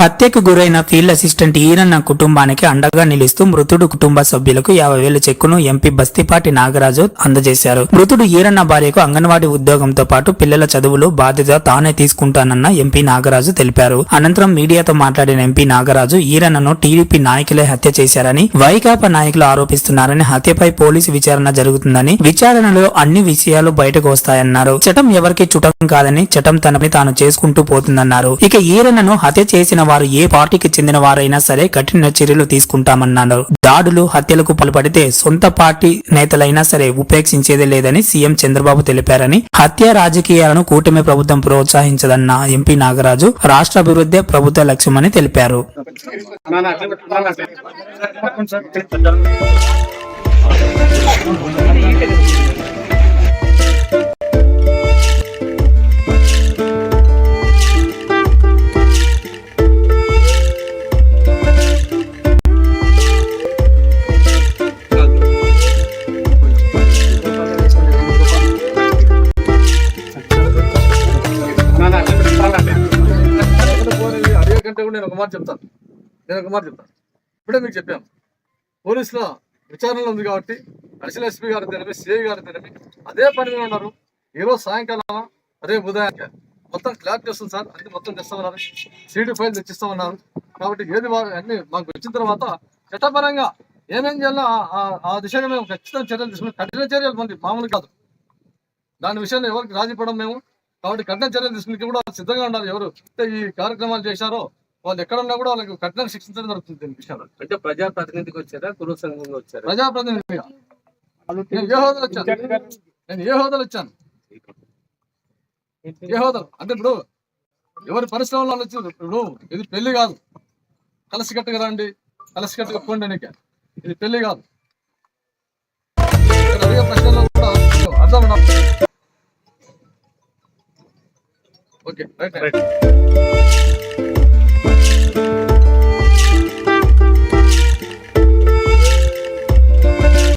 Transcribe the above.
హత్యకు గురైన field assistant Eeranna కుటుంబానికి అండగా నిలుస్తూ మృతుడు కుటుంబ సభ్యులకు యాభై వేల చెక్కును ఎంపీ బస్తిపాటి నాగరాజు అందజేశారు. మృతుడు ఈరన్న భార్యకు అంగన్వాడీ ఉద్యోగంతో పాటు పిల్లల చదువులు బాధ్యత తానే తీసుకుంటానన్న ఎంపీ నాగరాజు తెలిపారు. అనంతరం మీడియాతో మాట్లాడిన ఎంపీ నాగరాజు ఈరన్నను టీడీపీ నాయకులే హత్య చేశారని వైకాపా నాయకులు ఆరోపిస్తున్నారని హత్యపై పోలీసు విచారణ జరుగుతుందని విచారణలో అన్ని విషయాలు బయటకు వస్తాయన్నారు. చట్టం ఎవరికి చుటం కాదని చట్టం తనని తాను చేసుకుంటూ పోతుందన్నారు. ఇక ఈరన్నను హత్య చేసిన వారు ఏ పార్టీకి చెందిన వారైనా సరే కఠిన చర్యలు తీసుకుంటామన్నారు దాడులు హత్యలకు పాల్పడితే సొంత పార్టీ నేతలైనా సరే ఉపేక్షించేదే లేదని సీఎం చంద్రబాబు తెలిపారని హత్య రాజకీయాలను కూటమి ప్రభుత్వం ప్రోత్సహించదన్న ఎంపీ నాగరాజు రాష్ట్ర అభివృద్ధి ప్రభుత్వ లక్ష్యమని తెలిపారు. కంటే కూడా నేను ఒక మాట చెప్తాను. నేను ఒక మాట చెప్తాను. ఇప్పుడే మీకు చెప్పాను. పోలీసులో విచారణలో ఉంది కాబట్టి అడిషనల్ ఎస్పీ గారు తెలిపి సిఐ గారు తెలిపి అదే పనిలో ఉన్నారు. ఈరోజు సాయంకాలం అదే ఉదయానికి మొత్తం క్లారిటీ వస్తుంది సార్. అన్ని మొత్తం తెస్తామన్నారు సీడీ ఫైల్ తెచ్చిస్తామన్నారు. కాబట్టి ఏది అన్ని మాకు వచ్చిన తర్వాత చట్టపరంగా ఏమేం చేయాలో ఆ- ఆ- దిశగా మేము ఖచ్చితంగా చర్యలు తీసుకుని కఠిన చర్యలు మంది మామూలు కాదు. దాని విషయంలో ఎవరికి రాజీ పడం మేము. కాబట్టి కఠిన చర్యలు తీసుకుని కూడా సిద్ధంగా ఉండాలి ఎవరు ఈ కార్యక్రమాలు చేశారో వాళ్ళు ఎక్కడ ఉన్నా కూడా వాళ్ళకి కఠిన శిక్షించడం జరుగుతుంది దీని విషయంలో అంటే ప్రజా ప్రతినిధికి వచ్చారా? కుల సంఘంగా వచ్చారా? ప్రజాప్రతినిధిగా నేను ఏ హోదాలు వచ్చాను. నేను ఏ హోదాలు వచ్చాను. ఏ హోదాలు అంటే ఇప్పుడు ఎవరి పరిశ్రమలో వచ్చి ఇప్పుడు ఇది పెళ్ళి కాదు. కలసికట్టుగా రండి. కలసికట్టుగా పోండి నీకే ఇది పెళ్ళి కాదు. అడిగే ప్రశ్నలో కూడా అర్థం. Okay right.